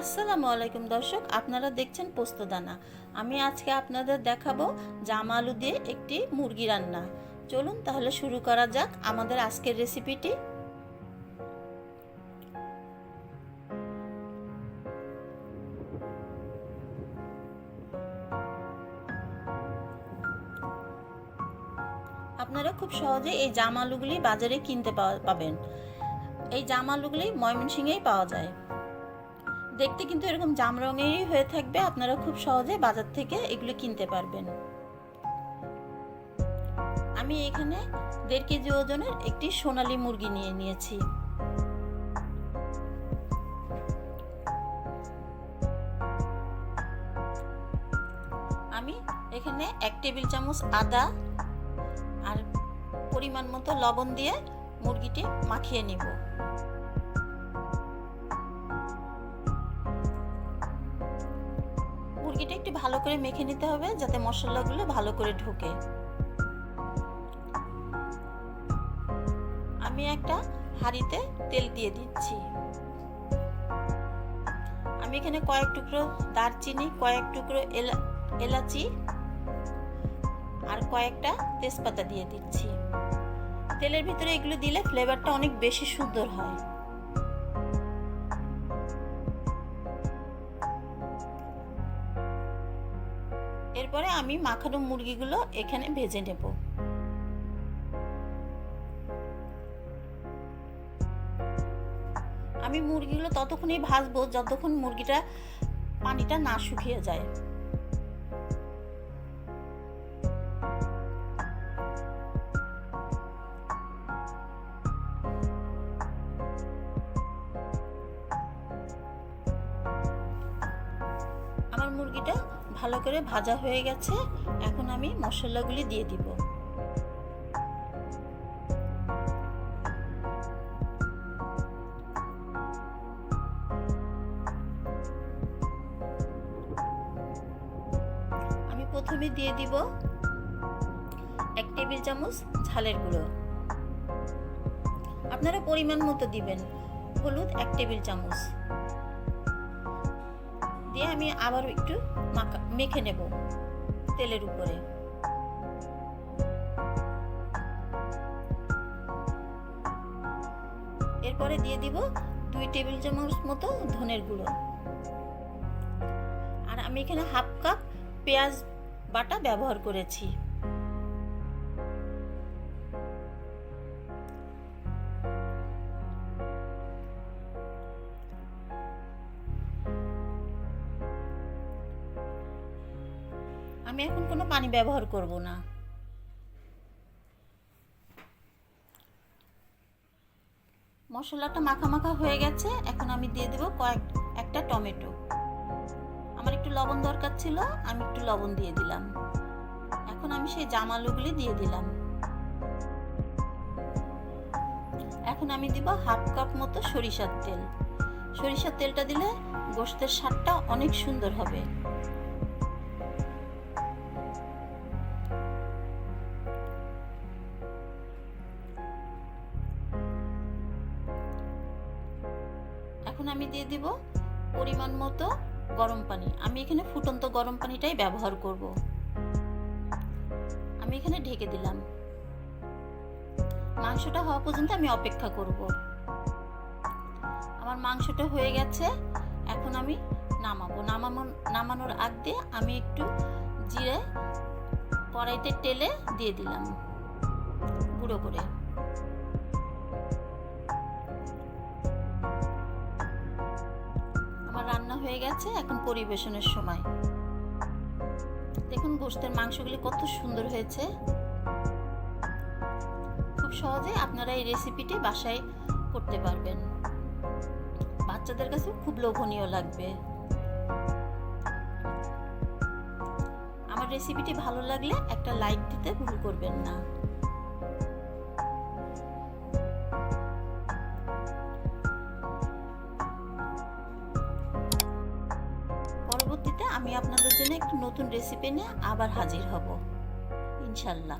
আসসালামু আলাইকুম দর্শক, আপনারা দেখছেন পোস্তদানা। আমি আজকে আপনাদের দেখাবো জাম আলু দিয়ে একটি মুরগি রান্না। চলুন তাহলে শুরু করা যাক আমাদের আজকের রেসিপিটি। আপনারা খুব সহজে এই জাম আলুগুলি বাজারে কিনতে পাবেন। এই জাম আলুগুলি ময়মনসিংহেই পাওয়া যায়। দেখতে কিন্তু এরকম জাম রঙেরই হয়ে থাকবে, আপনারা খুব সহজে বাজার থেকে এগুলো কিনতে পারবেন। আমি এখানে দেড় কেজি ওজনের একটি সোনালী মুরগি নিয়ে নিয়েছি। আমি এখানে এক টেবিল চামচ আদা আর পরিমাণ মতো লবণ দিয়ে মুরগিটি মাখিয়ে নিব। মুরগিটা একটু ভালো করে মেখে নিতে হবে যাতে মশলাগুলো ভালো করে ঢোকে। আমি একটা হাঁড়িতে তেল দিয়ে দিচ্ছি। আমি এখানে কয়েক টুকরো দারচিনি, কয়েক টুকরো এলা- এলাচি আর কয়েকটা তেজপাতা দিয়ে দিচ্ছি। তেলের ভিতরে এগুলো দিলে ফ্লেভারটা অনেক বেশি সুন্দর হয়। এরপরে আমি মাখানো মুরগিগুলো এখানে ভেজে নেব। আমি মুরগিগুলো ততক্ষণই ভাজবো যতক্ষণ মুরগিটা পানিটা না শুকিয়ে যায়। আমার মুরগিটা ভালো করে ভাজা হয়ে গেছে, এখন আমি মশলাগুলি দিয়ে দিব। আমি প্রথমে দিয়ে দিব এক টেবিল চামচ ঝালের গুঁড়ো। আপনারা পরিমাণ মতো দিবেন, হলুদ এক টেবিল চামচ। দিয়ে আমি আবার একটু মাখা নেব তেলের উপরে। এরপরে দিয়ে দিব দুই টেবিল চামচ মতো ধনের গুঁড়ো। আর আমি এখানে হাফ কাপ পেঁয়াজ বাটা ব্যবহার করেছি। আমি এখন কোনো পানি ব্যবহার করব না। মশলাটা মাখা মাখা হয়ে গেছে, এখন আমি দিয়ে দেব কয়েক, একটা টমেটো। আমার একটু লবণ দরকার ছিল, আমি একটু লবণ দিয়ে দিলাম। এখন আমি সেই জামালুগুলি দিয়ে দিলাম। এখন আমি দিব হাফ কাপ মতো সরিষার তেল। সরিষার তেলটা দিলে গোশতের স্বাদটা অনেক সুন্দর হবে। এখন আমি দিয়ে দিব পরিমাণ মতো গরম পানি। আমি এখানে ফুটন্ত গরম পানিটাই ব্যবহার করব। আমি এখানে ঢেকে দিলাম। মাংসটা হওয়া পর্যন্ত আমি অপেক্ষা করব। আমার মাংসটা হয়ে গেছে। এখন আমি নামাবো। নামানো নামানোর আগ দিয়ে আমি একটু জিরে কড়াইতে তেলে দিয়ে দিলাম। গুঁড়ো করে। হয়ে গেছে এখন পরিবেশনের সময়। দেখুন গোস্তের মাংসগুলি কত সুন্দর হয়েছে। খুব সহজে আপনারা এই রেসিপিটি বাসায় করতে পারবেন। বাচ্চাদের কাছে খুব লোভনীয় লাগবে। আমার রেসিপিটি ভালো লাগলে একটা লাইক দিতে ভুল করবেন না। আমি আপনাদের জন্য একটি নতুন রেসিপি নিয়ে আবার হাজির হব। ইনশাল্লাহ।